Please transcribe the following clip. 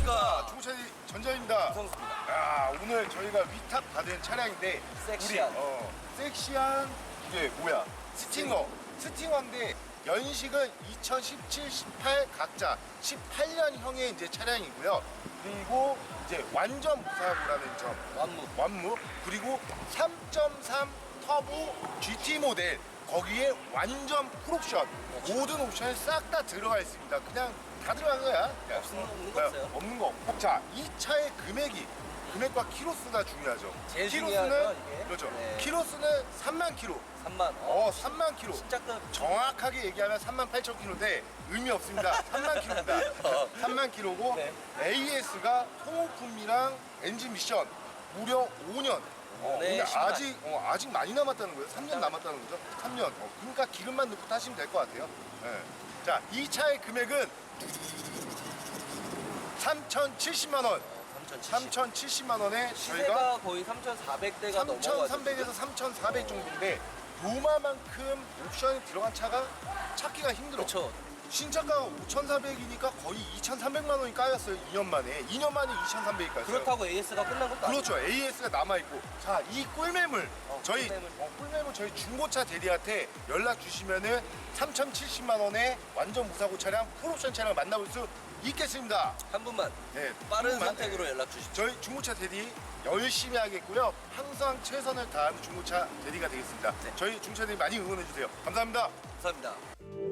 안녕하십니까. 중고차 전자입니다. 선수입니다. 야, 아, 오늘 저희가 위탁 받은 차량인데 섹시한. 우리, 어, 섹시한 이게 뭐야? 스팅어. 스팅어인데 연식은 2017, 18 각자 18년형의 이제 차량이고요. 그리고 이제 완전 무사고라는 점. 완무. 완무 그리고 3.3 터보 GT 모델 거기에 완전 풀옵션 모든 옵션이 싹 다 들어가 있습니다 그냥 다 들어간 거야 그냥. 없는 거 없는 거 네, 없어요. 없는 거 없고 자 이 차의 금액이 금액과 키로수가 중요하죠 제일 키로수는 중요하죠, 이게. 그렇죠 네. 키로수는 3만 키로 3만. 어, 어 3만 키로 진짜 끝. 정확하게 얘기하면 3만 8천 킬로인데 의미 없습니다. 3만 킬로입니다. 어. 3만 킬로고 네. AS가 소모품이랑 엔진 미션 무려 5년. 어, 네, 근데 10만. 아직 어, 아직 많이 남았다는 거예요. 3년 남았다는 거죠. 3년. 어, 그러니까 기름만 넣고 타시면 될 것 같아요. 네. 자, 이 차의 금액은 3,070만 원. 3,070. 3,070만 원에 저희가 시세가 거의 3,400대가 넘어가지고. 3,300에서 3,400 정도인데 요마만큼 옵션이 들어간 차가 찾기가 힘들어. 그렇죠. 신차가가 5,400이니까 거의 2,300만 원이 까였어요. 2년 만에. 2년 만에 2,300이 까였어요. 그렇다고 AS가 끝난 것도 아니고. 그렇죠. AS가 남아 있고. 자, 이 꿀매물 어, 저희 꿀매물. 어, 꿀매물 저희 중고차 대리한테 연락 주시면은 3,070만 원에 완전 무사고 차량, 풀옵션 차량 만나볼 수 있겠습니다. 한 분만 네, 빠른 조금만, 선택으로 네. 연락 주십시오. 저희 중고차 대리 열심히 하겠고요. 항상 최선을 다하는 중고차 대리가 되겠습니다. 네. 저희 중고차 대리 많이 응원해 주세요. 감사합니다. 감사합니다.